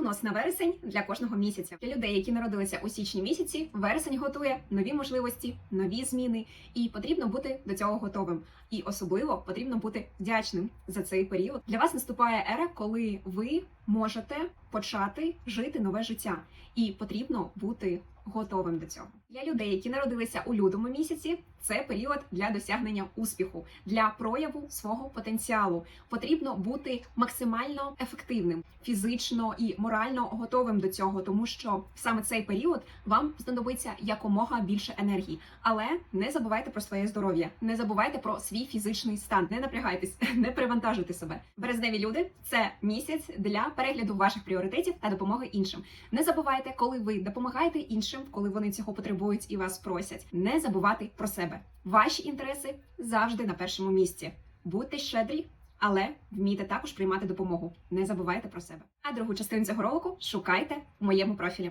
Прогноз на вересень для кожного місяця. Для людей, які народилися у січні місяці, вересень готує нові можливості, нові зміни, і потрібно бути до цього готовим. І особливо потрібно бути вдячним за цей період. Для вас наступає ера, коли ви можете почати жити нове життя, і потрібно бути готовим до цього. Для людей, які народилися у лютому місяці, це період для досягнення успіху, для прояву свого потенціалу. Потрібно бути максимально ефективним, фізично і морально готовим до цього, тому що саме цей період вам знадобиться якомога більше енергії. Але не забувайте про своє здоров'я, не забувайте про свій фізичний стан. Не напрягайтесь, не перевантажуйте себе. Березневі люди це місяць для перегляду ваших пріоритетів та допомоги іншим. Не забувайте, коли ви допомагаєте іншим, коли вони цього потребують і вас просять. Не забувати про себе. Ваші інтереси завжди на першому місці. Будьте щедрі, але вмійте також приймати допомогу. Не забувайте про себе. А другу частину цього ролику шукайте в моєму профілі.